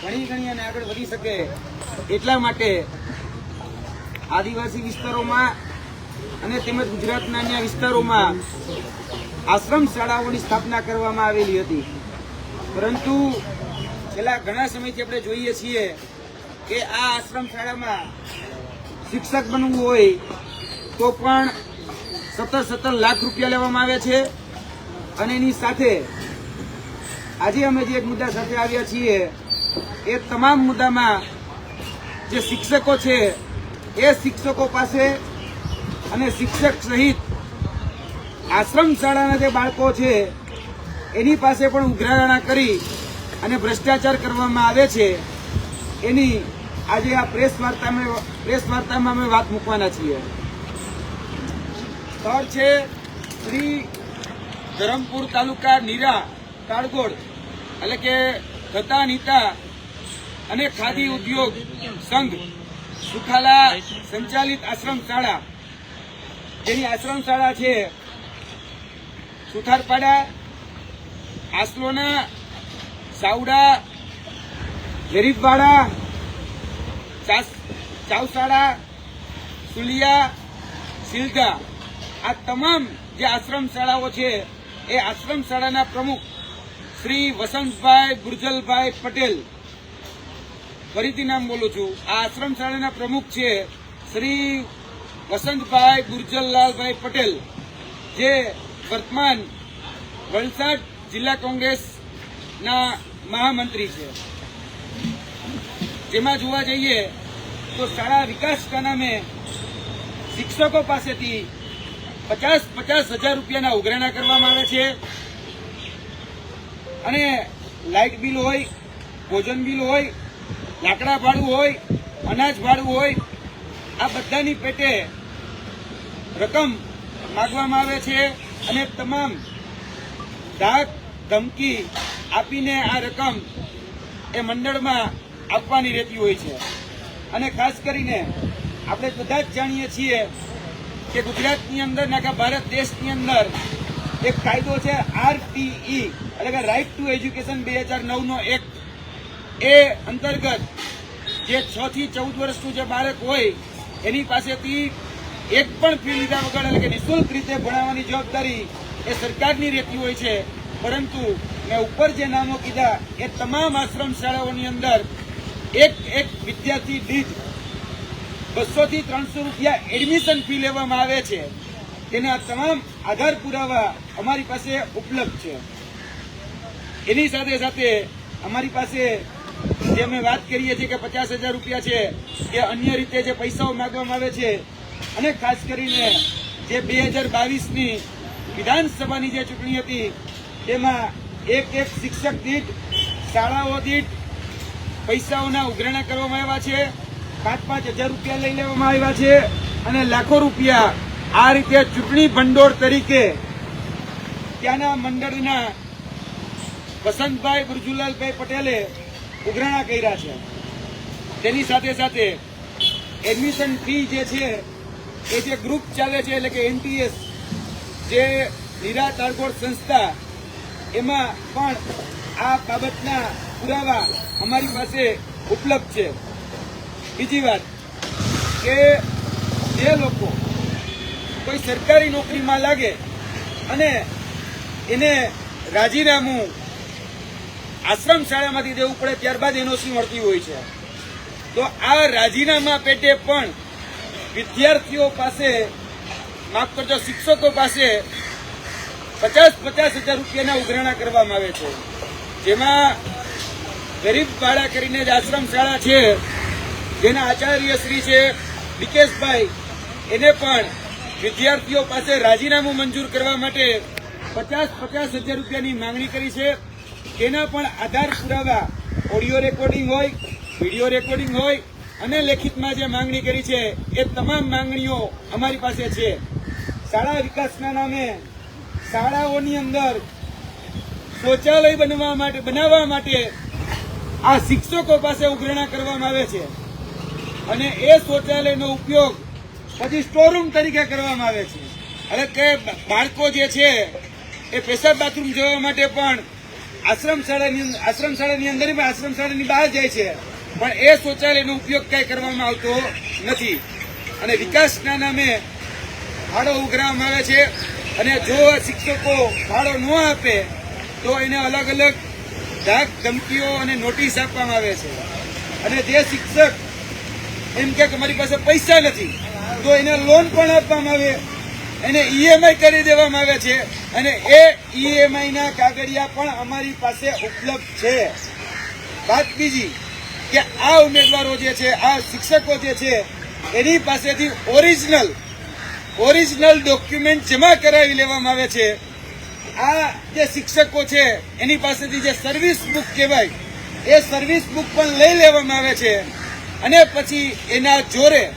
ઘણી ઘણી અને આગળ વધી શકે એટલા માટે આદિવાસી વિસ્તારોમાં અને તેમજ ગુજરાતના અન્ય વિસ્તારોમાં આશ્રમ શાળાઓની સ્થાપના કરવામાં આવેલી હતી. પરંતુ છેલ્લા ઘણા સમયથી આપણે જોઈએ છીએ કે આ આશ્રમ શાળામાં શિક્ષક બનવું હોય તો પણ સત્તર સત્તર લાખ રૂપિયા લેવામાં આવે છે અને એની સાથે આજે અમે જે એક મુદ્દા સાથે આવ્યા છીએ એ તમામ મુદ્દામાં જે શિક્ષકો છે, એ શિક્ષકો પાસે અને શિક્ષક સહિત આશ્રમ શાળાના જે બાળકો છે, એની પાસે પણ ઉઘરાણા કરી અને ભ્રષ્ટાચાર કરવામાં આવે છે, એની આજે આ પ્રેસ વાર્તામાં પ્રેસ વાર્તામાં અમે વાત મૂકવાના છીએ. સ્થળ છે શ્રી ધરમપુર તાલુકા નીરા કાળગોળ એટલે કે ગતા નીતા અને ખાદી ઉદ્યોગ સંઘ સુખાલા સંચાલિત આશ્રમ શાળા. જેની આશ્રમ શાળા છે સુથારપાડા, આસલોના સાવડા ચાસ- ચાવસાડા સુલિયા સિલગા આ તમામ જે આશ્રમ શાળાઓ છે એ આશ્રમ શાળાના પ્રમુખ શ્રી વસંતભાઈ ગુરજલભાઈ પટેલ ફરીથી નામ બોલું છું. આ આશ્રમ શાળાના પ્રમુખ છે શ્રી વસંતભાઈ ગુર્જરલાલભાઈ પટેલ, જે વર્તમાન વલસાડ જિલ્લા કોંગ્રેસના મહામંત્રી છે. જેમાં જોવા જઈએ તો શાળા વિકાસના નામે શિક્ષકો પાસેથી પચાસ પચાસ હજાર રૂપિયાના ઉઘરાણા કરવામાં આવે છે. અને લાઇટ બિલ હોય, ભોજન બિલ હોય લાકડા ભાડું હોય, અનાજ ભાડું હોય, આ બધાની પેટે રકમ માગવામાં આવે છે અને તમામ ધાક ધમકી આપીને આ રકમ એ મંડળમાં આપવાની રહેતી હોય છે. અને ખાસ કરીને આપણે બધા જ જાણીએ છીએ કે ગુજરાતની અંદર આખા ભારત દેશની અંદર એક કાયદો છે આરટીઈ એટલે કે રાઇટ ટુ એજ્યુકેશન બે હજાર નવનો એક એ અંતર્ગત જે છ થી ચૌદ વર્ષનું જે બાળક હોય, એની પાસેથી એક પણ ફી લીધા વગર, એટલે કે નિઃશુલ્ક રીતે ભણાવવાની જવાબદારી એ સરકારની રહેતી હોય છે. પરંતુ મેં ઉપર જે નામો કીધા, એ તમામ આશ્રમ શાળાઓની અંદર એક એક વિદ્યાર્થી દીઠ બસોથી ત્રણસો રૂપિયા એડમિશન ફી લેવામાં આવે છે. તેના તમામ આધાર પુરાવા અમારી પાસે ઉપલબ્ધ છે. એની સાથે સાથે અમારી પાસે જે અમે વાત કરીએ છીએ કે પચાસ હજાર રૂપિયા છે, કે અન્ય રીતે જે પૈસાઓ માંગવામાં આવે છે, અને ખાસ કરીને જે બે હજાર બાવીસની વિધાનસભાની જે ચૂંટણી હતી, તેમાં એક એક શિક્ષક દીઠ, શાળાઓ દીઠ પૈસાઓના ઉઘરાણા કરવામાં આવ્યા છે પાંચ પાંચ હજાર રૂપિયા લઈ લેવામાં આવ્યા છે, અને લાખો રૂપિયા આ રીતે ચૂંટણી ભંડોળ તરીકે ત્યાંના મંડળના વસંતભાઈ ગુરજુલાલભાઈ પટેલે ઉઘરાણા કર્યા છે. તેની સાથે સાથે એડમિશન ફી જે છે, એ જે ગ્રુપ ચાલે છે, એટલે કે એનટીએસ જે નીરા તાળગોળ સંસ્થા, એમાં પણ આ બાબતના પુરાવા અમારી પાસે ઉપલબ્ધ છે. બીજી વાત કે જે લોકો કોઈ સરકારી નોકરીમાં લાગે અને એને રાજીનામું આશ્રમ શાળામાંથી દેવું પડે, ત્યારબાદ એનઓસી મળતી હોય છે. તો આ રાજીનામા પેટે પણ વિદ્યાર્થીઓ પાસે, માફ કરજો, શિક્ષકો પાસે પચાસ પચાસ હજાર રૂપિયાના ઉઘરાણા કરવામાં આવે છે. જેમાં ગરીબ બાળા કરીને જ આશ્રમ શાળા છે, જેના આચાર્ય શ્રી છે વિકેશભાઈ એને પણ વિદ્યાર્થીઓ પાસે રાજીનામું મંજૂર કરવા માટે પચાસ પચાસ હજાર રૂપિયાની માંગણી કરી છે. તેના પણ આધાર પુરાવા ઓડિયો રેકોર્ડિંગ હોય, વીડિયો રેકોર્ડિંગ હોય અને લેખિતમાં જે માંગણી કરી છે એ તમામ માંગણીઓ અમારી પાસે છે. શાળા વિકાસના નામે શાળાઓની અંદર શૌચાલય બનવા માટે, બનાવવા માટે આ શિક્ષકો પાસે ઉઘરણા કરવામાં આવે છે. અને એ શૌચાલયનો ઉપયોગ પછી સ્ટોરરૂમ તરીકે કરવામાં આવે છે. એટલે કે બાળકો જે છે એ પેશાબ બાથરૂમ જવા માટે પણ આશ્રમ શાળાની આશ્રમ શાળાની અંદર પણ આશ્રમ શાળાની બહાર જાય છે. પણ એ શૌચાલયનો ઉપયોગ કઈ કરવામાં આવતો નથી. અને વિકાસના નામે ભાડો ઉઘરાવવામાં આવે છે. અને જો શિક્ષકો ભાડો ન આપે, તો એને અલગ અલગ ધાક ધમકીઓ અને નોટિસ આપવામાં આવે છે. અને જે શિક્ષક એમ કે મારી પાસે પૈસા નથી, તો એને લોન પણ આપવામાં આવે. એને ઈએમઆઈ કરી દેવામાં આવે છે. અને એ ઈએમઆઈ ના કાગળિયા પણ અમારી પાસે ઉપલબ્ધ છે. વાત બીજી, કે આ ઉમેદવારો જે છે, આ શિક્ષકો જે છે, એની પાસેથી ઓરિજિનલ ઓરિજિનલ ડોક્યુમેન્ટ જમા કરાવી લેવામાં આવે છે. આ જે શિક્ષકો છે, એની પાસેથી જે સર્વિસ બુક કહેવાય, એ સર્વિસ બુક પણ લઈ લેવામાં આવે છે. અને પછી એના જોરે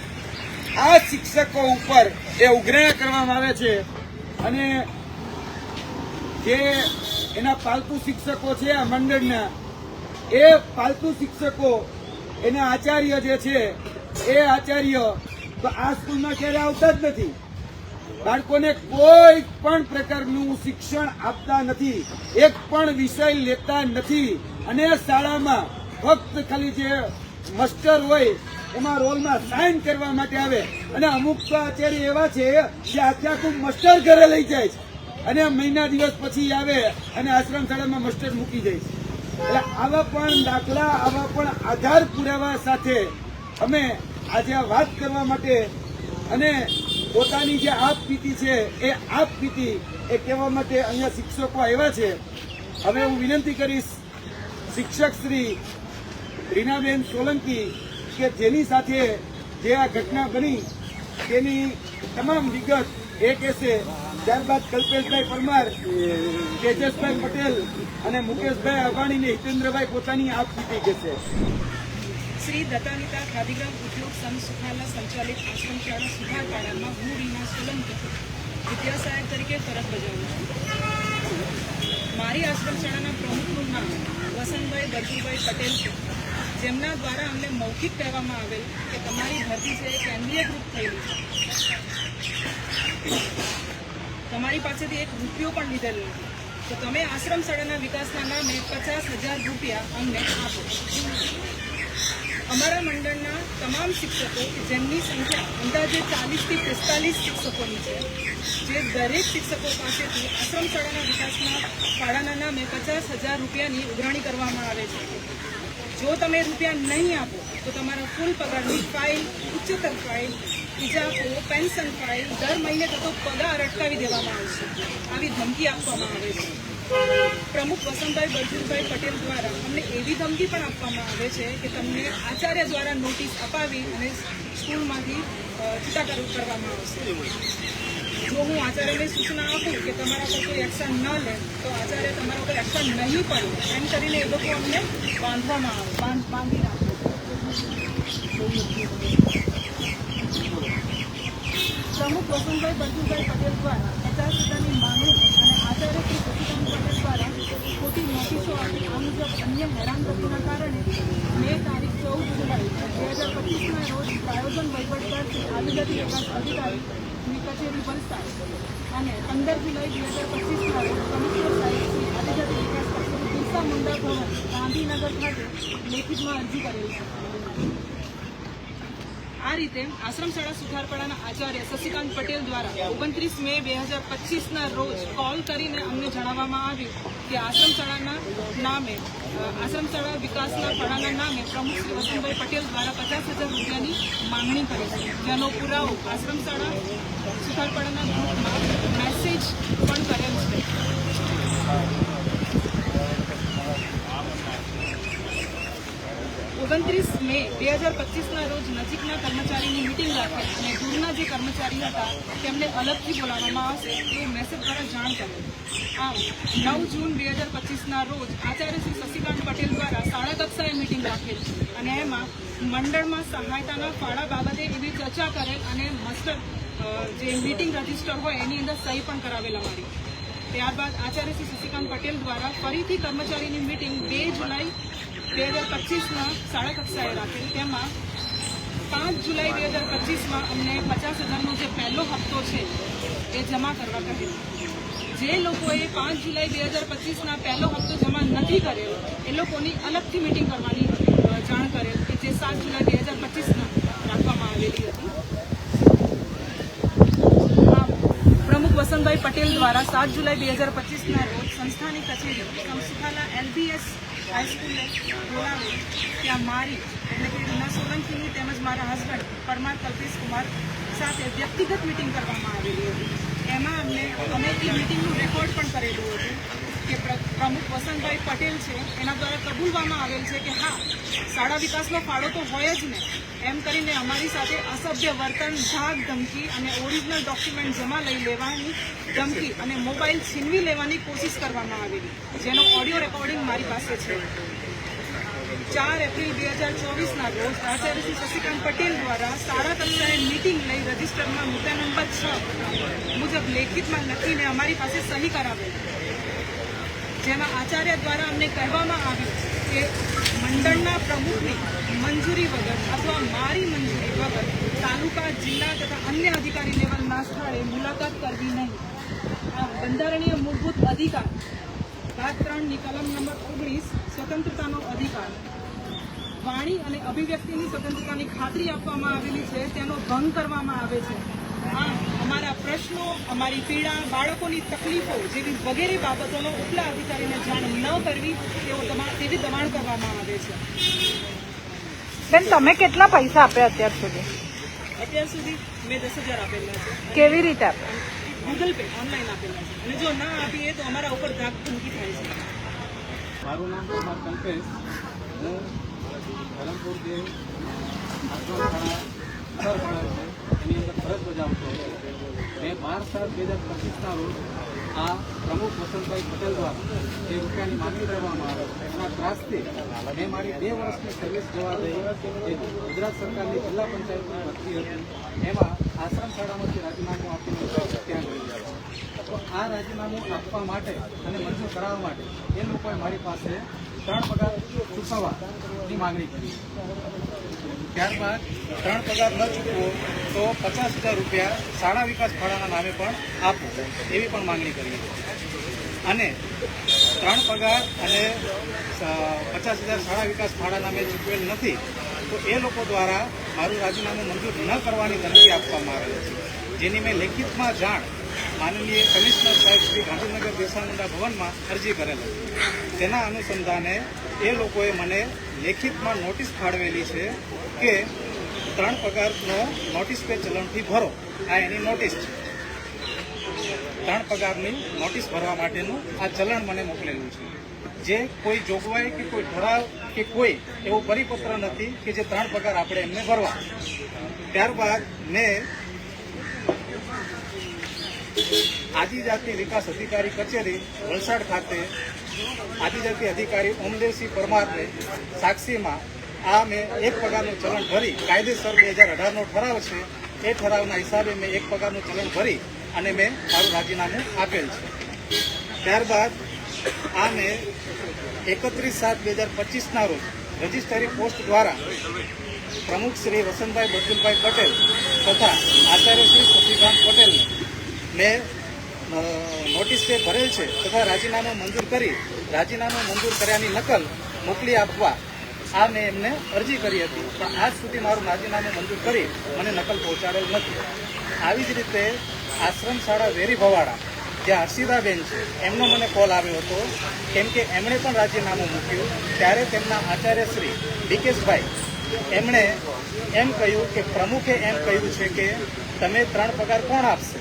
આ શિક્ષકો ઉપર એ ઉગ્રહ કરવામાં આવે છે. અને જે એના પાલતુ શિક્ષકો છે આ મંડળના, એ પાલતુ શિક્ષકો, એના આચાર્ય જે છે, એ આચાર્ય તો આ સ્કૂલમાં ક્યારે આવતા જ નથી. બાળકોને કોઈ પણ પ્રકારનું શિક્ષણ આપતા નથી. એક પણ વિષય લેતા નથી. અને શાળામાં ફક્ત ખાલી જે માસ્ટર હોય એમાં રોલમાં સાઇન કરવા માટે આવે. અને અમુક આચાર્ય એવા છે જે આખે આખું મસ્ટર ઘરે લઈ જાય છે. અને મહિના દિવસ પછી આવે અને આશ્રમ શાળામાં મસ્ટર મૂકી જાય છે. એટલે આવા પણ દાખલા, આવા પણ આધાર પુરાવા સાથે અમે આજે આ વાત કરવા માટે અને પોતાની જે આપ પીતી છે, એ આપ પીતી એ કહેવા માટે અહીંયા શિક્ષકો આવ્યા છે. હવે હું વિનંતી કરીશ શિક્ષક શ્રી રીનાબેન સોલંકી કે જેની સાથે જે આ ઘટના બની, તેની તમામ વિગત એ કહેશે ત્યારબાદ કલ્પેશભાઈ પરમાર, તેજસભાઈ પટેલ અને મુકેશભાઈ અબાણી ને હિતેન્દ્રભાઈ પોતાની આપ પીતી કહેશે શ્રી દત્તાનિતા ખાદીગ્રામ ઉદ્યોગ સંઘ સુખાલા સંચાલિત આશ્રમ શાળા સુધારપાડામાં હું રીના સોલંકી વિદ્યાસહાયક તરીકે ફરજ બજાવું છું. મારી આશ્રમ શાળાના પ્રમુખનું નામ વસંતભાઈ દર્શુભાઈ પટેલ જેમના દ્વારા અમને મૌખિક કહેવામાં આવેલ કે તમારી ભરતી છે એ કેન્દ્રીયકૃત થયેલી છે. તમારી પાસેથી એક રૂપિયો પણ લીધેલો નથી. તો તમે આશ્રમ શાળાના વિકાસના નામે પચાસ હજાર રૂપિયા અમને આપો. અમારા મંડળના તમામ શિક્ષકો જેમની સંખ્યા અંદાજે ચાલીસથી પિસ્તાલીસ શિક્ષકોની છે, જે દરેક શિક્ષકો પાસેથી આશ્રમ શાળાના વિકાસના ફાળાના નામે પચાસ હજાર રૂપિયાની ઉઘરાણી કરવામાં આવે છે. જો તમે રૂપિયા નહીં આપો, તો તમારા ફૂલ પગારની ફાઇલ ઉચ્ચતર ફાઇલ ઇજાકો પેન્શન ફાઇલ દર મહિને થતો પગાર અટકાવી દેવામાં આવશે આવી ધમકી આપવામાં આવે છે. પ્રમુખ વસંતભાઈ બળજીભાઈ પટેલ દ્વારા અમને એવી ધમકી પણ આપવામાં આવે છે કે તમને આચાર્ય દ્વારા નોટિસ અપાવી અને સ્કૂલમાંથી છૂટા કરવામાં આવશે. જો હું આચાર્યને સૂચના આપું કે તમારા પર કોઈ એક્શન ન લે, તો આચાર્ય તમારા પર એક્શન નહીં પડે એમ કરીને એ લોકો અમને બાંધવામાં આવે, બાંધ, બાંધી રાખે પ્રમુખ વસુભાઈ બચુભાઈ પટેલ દ્વારા પચાસ હજારની માંગણી અને આચાર્ય શ્રી સતીકાંત પટેલ દ્વારા ખોટી નોટિસો આપી આ મુજબ અન્ય હેરાનગતિના કારણે મે તારીખ ચૌદ જુલાઈ બે હજાર પચીસના રોજ આયોજન વહીવટદાર શ્રી આદિજાતિ વિકાસ અધિકારીની કચેરી વલસાડ અને પંદર જુલાઈ બે હજાર પચીસના રોજ કમિશનર આદિજાતિ વિકાસ કચેરી બિરસા મુંડા ભવન ગાંધીનગર ખાતે લેખિતમાં અરજી કરેલ છે. આ રીતે આશ્રમ શાળા સુધારપાડાના આચાર્ય શશિકાંત પટેલ દ્વારા ઓગણત્રીસ મે બે હજાર પચીસના રોજ કોલ કરીને અમને જણાવવામાં આવ્યું કે આશ્રમ શાળાના નામે અ, આશ્રમ શાળા વિકાસના ફળાના નામે પ્રમુખ શ્રી વસંતભાઈ પટેલ દ્વારા પચાસ હજાર રૂપિયાની માંગણી કરી છે જેનો પુરાવો આશ્રમ શાળા સુધારપાડાના ગ્રુપમાં મેસેજ પણ કરેલ છે ઓગણત્રીસ મે બે હજાર પચીસના રોજ નજીકના કર્મચારીની મિટિંગ રાખી અને દૂરના જે કર્મચારી હતા, તેમને અલગથી બોલાવવામાં આવશે એવું મેસેજ દ્વારા જાણ કરે. આમ, નવ જૂન બે હજાર પચીસના રોજ આચાર્ય શ્રી શશિકાંત પટેલ દ્વારા શાળા કક્ષાએ મિટિંગ રાખેલ અને એમાં મંડળમાં સહાયતાના ફાળા બાબતે એવી ચર્ચા કરેલ અને મસ્ટર જે મિટિંગ રજિસ્ટર હોય એની અંદર સહી પણ કરાવેલ અમારી ત્યારબાદ આચાર્ય શ્રી શશિકાંત પટેલ દ્વારા ફરીથી કર્મચારીની મિટિંગ બે જુલાઈ બે હજાર પચીસમાં શાળા કક્ષાએ રાખેલ તેમાં પાંચ જુલાઈ બે હજાર પચીસમાં અમને પચાસ હજારનો જે પહેલો હપ્તો છે એ જમા કરવા કહ્યું. જે લોકોએ પાંચ જુલાઈ બે હજાર પચીસના પહેલો હપ્તો જમા નથી કર્યો, એ લોકોની અલગથી મિટિંગ કરવાની જાણ કરેલ કે જે સાત જુલાઈ બે હજાર પચીસના રાખવામાં આવેલી હતી. પ્રમુખ વસંતભાઈ પટેલ દ્વારા સાત જુલાઈ બે હજાર પચીસના રોજ સંસ્થાની કચેરી સંસ્થાના એલબીએસ હાઈસ્કૂલે બોલાવી ત્યાં મારી, એટલે કે રીના સોલંકીની તેમજ મારા હસબન્ડ પરમાર કલ્પેશ કુમાર સાથે વ્યક્તિગત મિટિંગ કરવામાં આવેલી હતી. એમાં અમને અમે એ મિટિંગનું રેકોર્ડ પણ કરેલું હતું. કે પ્રમુખ વસંતભાઈ પટેલ છે, એના દ્વારા કબૂલવામાં આવેલ છે કે હા, શાળા વિકાસનો ફાળો તો હોય જ ને. એમ કરીને અમારી સાથે અસભ્ય વર્તન ધાક ધમકી અને ઓરિજિનલ ડોક્યુમેન્ટ જમા લઈ લેવાની ધમકી અને મોબાઈલ છીનવી લેવાની કોશિશ કરવામાં આવેલી જેનો ઓડિયો રેકોર્ડિંગ મારી પાસે છે. ચાર એપ્રિલ બે હજાર ચોવીસના રોજ આચાર્ય શ્રી શશિકાંત પટેલ દ્વારા શાળા કક્ષાએ મીટિંગ લઈ રજિસ્ટરમાં મુદ્દા નંબર છ મુજબ લેખિતમાં લખીને અમારી પાસે સહી કરાવેલ. જેમાં આચાર્ય દ્વારા અમને કહેવામાં આવ્યું કે મંડળના પ્રમુખની મંજૂરી વગર અથવા મારી મંજૂરી વગર તાલુકા, જિલ્લા તથા અન્ય અધિકારી લેવલના સ્થળે મુલાકાત કરવી નહીં. આ બંધારણીય મૂળભૂત અધિકાર, ભાગ ત્રણની કલમ નંબર ઓગણીસ, સ્વતંત્રતાનો અધિકાર. વાણી અને અભિવ્યક્તિની સ્વતંત્રતાની ખાતરી આપવામાં આવેલી છે, તેનો ભંગ કરવામાં આવે છે. આમ અમારા પ્રશ્નો અમારી પીડા બાળકોની તકલીફો જેવી વગેરે બાબતોનો ઉપલા અધિકારીને જાણ ન કરવી તેવો તેવી દબાણ કરવામાં આવે છે. બેન તમે કેટલા પૈસા આપ્યા અત્યાર સુધી? અત્યાર સુધી મેં દસ હજાર આપેલા છે. કેવી રીતે આપ્યા? ગૂગલ પે ઓનલાઈન આપેલા છે. અને જો ના આપીએ તો અમારા ઉપર ધાક ધમકી થાય છે. મારું નામ કુમાર કલ્પેશ હું ધરમપુર જે આશ્રમ શાળા છે. એની અંદર ફરજ બજાવતો મેં બાર સાત બે હજાર પચીસના રોજ આ પ્રમુખ વસંતભાઈ પટેલ દ્વારા જે રૂપિયાની માંગણી કરવામાં આવે એના ત્રાસથી મેં મારી બે વર્ષની સર્વિસ જવા દઈ જે ગુજરાત સરકારની જિલ્લા પંચાયતની ભરતી હતી, એમાં આશ્રમ શાળામાંથી રાજીનામું આપીને ત્યાં ગયું તો આ રાજીનામું આપવા માટે અને મંજૂર કરાવવા માટે એ લોકોએ મારી પાસે ત્રણ પગાર ચૂકવવાની માંગણી કરી. ત્યારબાદ ત્રણ પગાર ન ચૂકવો તો પચાસ હજાર રૂપિયા શાળા વિકાસ ફાળાના નામે પણ આપો, એવી પણ માંગણી કરી અને ત્રણ પગાર અને પચાસ હજાર શાળા વિકાસ ફાળા નામે ચૂકવેલ નથી, તો એ લોકો દ્વારા મારું રાજીનામું મંજૂર ન કરવાની ધમકી આપવામાં આવેલ છે. જેની મેં લેખિતમાં જાણ માનનીય કમિશનર સાહેબ શ્રી ગાંધીનગર બિરસા ભવનમાં અરજી કરેલ હતી. તેના અનુસંધાને એ લોકોએ મને લેખિતમાં નોટિસ ફાળવેલી છે કે ત્રણ પગારનો નોટિસ પે ચલણથી ભરો. આ એની નોટિસ છે. ત્રણ પગારની નોટિસ ભરવા માટેનું આ ચલણ મને મોકલેલું છે. જે કોઈ જોગવાઈ કે કોઈ ઠરાવ કે કોઈ એવો પરિપત્ર નથી કે જે ત્રણ પગાર આપણે એમને ભરવા. ત્યારબાદ મેં આદિજાતિ વિકાસ અધિકારી કચેરી, વલસાડ ખાતે આદિજાતિ અધિકારી ઓમદેવસિંહ પરમારને સાક્ષીમાં આ મેં એક પગારનું ચલણ ભરી, કાયદેસર બે હજાર અઢારનો ઠરાવ છે, એ ઠરાવના હિસાબે મેં એક પગારનું ચલણ ભરી અને મેં મારું રાજીનામું આપેલ છે. ત્યારબાદ આ મેં એકત્રીસ સાત બે હજાર પચીસના રોજ રજિસ્ટરી પોસ્ટ દ્વારા પ્રમુખ શ્રી વસંતભાઈ બચુલભાઈ પટેલ તથા આચાર્ય શ્રી શશિકાંત પટેલને મેં નોટિસ જે ભરેલ છે તથા રાજીનામું મંજૂર કરી, રાજીનામું મંજૂર કર્યાની નકલ મોકલી આપવા આ મેં એમને અરજી કરી હતી. પણ આજ સુધી મારું રાજીનામું મંજૂર કરી મને નકલ પહોંચાડેલ નથી. આવી જ રીતે આશ્રમ શાળા વેરી ભવાડા જે હર્ષિદાબેન છે, એમનો મને કોલ આવ્યો હતો. કેમ કે એમણે પણ રાજીનામું મૂક્યું. ત્યારે તેમના આચાર્ય શ્રી ડીકેશભાઈ એમણે એમ કહ્યું કે પ્રમુખે એમ કહ્યું છે કે તમે ત્રણ પગાર કોણ આપશે?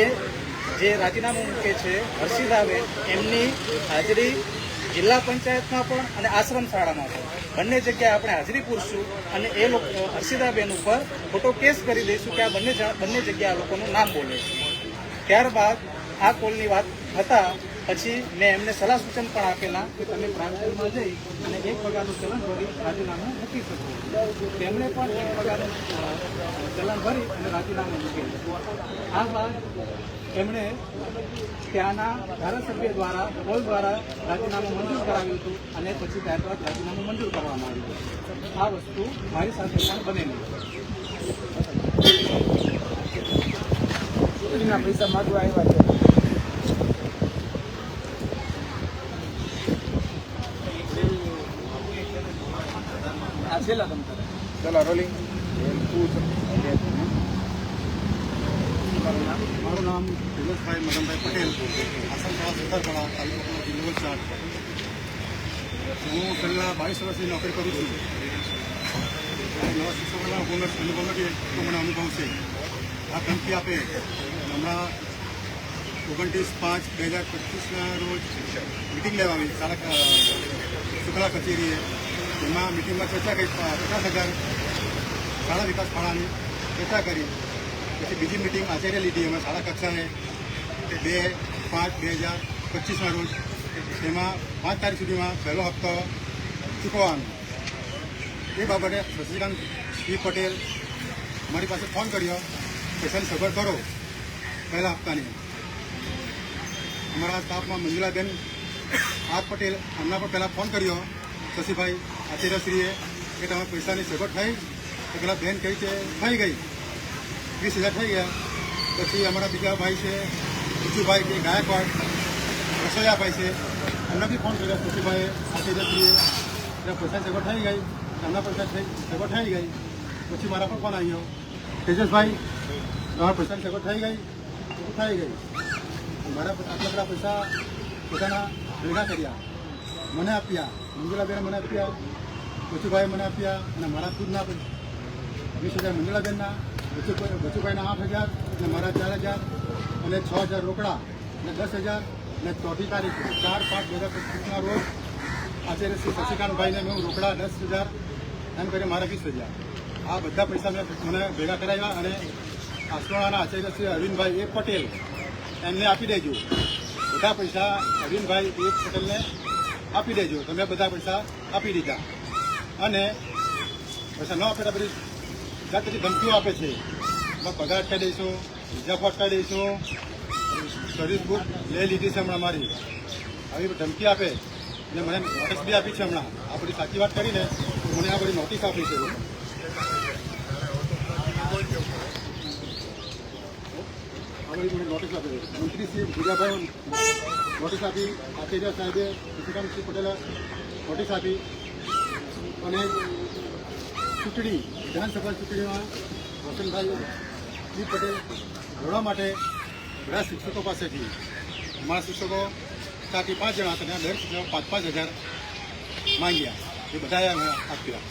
એ જે રાજીનામું મૂકે છે હર્ષિદાબેન એમની હાજરી જિલ્લા પંચાયતમાં પણ અને આશ્રમ શાળામાં પણ. બંને જગ્યાએ આપણે હાજરી પૂરશું અને એ લોકો હર્ષિદાબેન ઉપર ખોટો કેસ કરી દઈશું કે આ બંને બંને જગ્યાએ આ લોકોનું નામ બોલે છે. ત્યારબાદ આ કોલની વાત થતાં પછી મેં એમને સલાહ સૂચન પણ આપેલા કે તમે પ્રાંતમાં જઈ અને એક પગારનું ચલણ ભરી રાજીનામું મૂકી શકો. તેમણે પણ એક પગારનું ચલણ ભરી અને રાજીનામું મૂકી આ બાદ એમણે ત્યાંના ધારાસભ્ય દ્વારા બોલ દ્વારા રાજીનામું મંજૂર કરાવ્યું હતું અને પછી ત્યારબાદ રાજીનામું મંજૂર કરવામાં આવ્યું આ વસ્તુ મારી સાથે પણ બનેલી. પૈસા માગવા આવ્યા છે. છેલ્લા તમ તારે? ચલો રોલિંગ મારું નામ દિનેશભાઈ મદનભાઈ પટેલ. આસનપાડા સુતારપાડા તાલુકાનો જિલ્લો ચાર્જ હું છેલ્લા બાવીસ વર્ષથી નોકરી કરું છું. અને નવા શિક્ષકોના હુકુમત અનુભવ છે તો મને અનુભવ છે. આ ધમકી આપે. હમણાં ઓગણત્રીસ પાંચ બે હજાર પચીસના રોજ મિટિંગ લેવા આવી. શાળા શુક્લા કચેરીએ એમાં મિટિંગમાં ચર્ચા કરી પચાસ હજાર શાળા વિકાસ ફાળાની ચર્ચા કરી. પછી બીજી મિટિંગ આચાર્ય લીધી, એમાં શાળા કક્ષાએ. બે પાંચ બે હજાર પચીસના રોજ. તેમાં પાંચ તારીખ સુધીમાં પહેલો હપ્તો ચૂકવવાનો. એ બાબતે શશિકાંત સી પટેલ મારી પાસે ફોન કર્યો પૈસાની સગવડ કરો પહેલા હપ્તાની. અમારા સ્ટાફમાં મંજુલાબેન આર પટેલ એમના પર પહેલાં ફોન કર્યો, શશીભાઈ આચાર્યશ્રીએ કે તમે પૈસાની સગવડ થઈ તો પેલા બેન કહી છે, થઈ ગઈ. વીસ હજાર થઈ ગયા. પછી અમારા બીજા ભાઈ છે ઉચુભાઈ કે ગાયકવાડ રસોયા ભાઈ છે એમને બી ફોન કર્યો. શશીભાઈએ આચાર્યશ્રીએ એટલે પૈસા સગવડ થઈ ગઈ, એમના પૈસા થઈ, સગવડ થઈ ગઈ. પછી મારા પણ ફોન આવ્યો. તેજસભાઈ, તમારા પૈસાની સગવડ થઈ ગઈ? થઈ ગઈ. મારા આટલા બધા પૈસા પોતાના ભેગા કર્યા. મને આપ્યા, મંજુલાબેન મને આપ્યા, બચુભાઈ મને આપ્યા અને મારા ખુદના વીસ હજાર મંજુલાબેનના બચુભાઈ બચુભાઈના આઠ હજાર અને મારા ચાર હજાર અને છ હજાર રોકડા અને દસ હજાર અને ચોથી તારીખ, ચાર પાંચ બે હજાર પચીસના રોજ આચાર્ય શ્રી શશિકાંતભાઈને મેં રોકડા દસ હજાર એમ કરીને મારા વીસ હજાર. આ બધા પૈસા મેં મને ભેગા કરાવ્યા અને આસવાડાના આચાર્ય શ્રી અરવિંદભાઈ એ પટેલ એમને આપી દેજો. બધા પૈસા અરવિંદભાઈ એ પટેલને આપી દેજો. તમે બધા પૈસા આપી દીધા. અને પૈસા ન આપે તો બધી જાતની ધમકીઓ આપે છે. પગાર અટકાઈ દઈશું બીજા અટકાઈ દઈશું. સર્વિસ બુક લઈ લીધી છે હમણાં મારી. આવી ધમકી આપે. અને મને નોટિસ બી આપી છે હમણાં. આ બધી સાચી વાત કરીને મને આ બધી નોટિસ આપી છે આ મને નોટિસ આપી છે. મંત્રી શ્રી ભૂજાભાઈ નોટિસ આપી, આચાર્ય સાહેબે શશિકાંતસિંહ પટેલે નોટિસ આપી અને ચૂંટણી, વિધાનસભા ચૂંટણીમાં રોશનભાઈ શ્રી પટેલ લડવા માટે બધા શિક્ષકો પાસેથી, અમારા શિક્ષકો ચારથી પાંચ જણા હતા દરેક શિક્ષકો પાંચ પાંચ હજાર માંગ્યા. એ બધાએ અમે આપ્યા.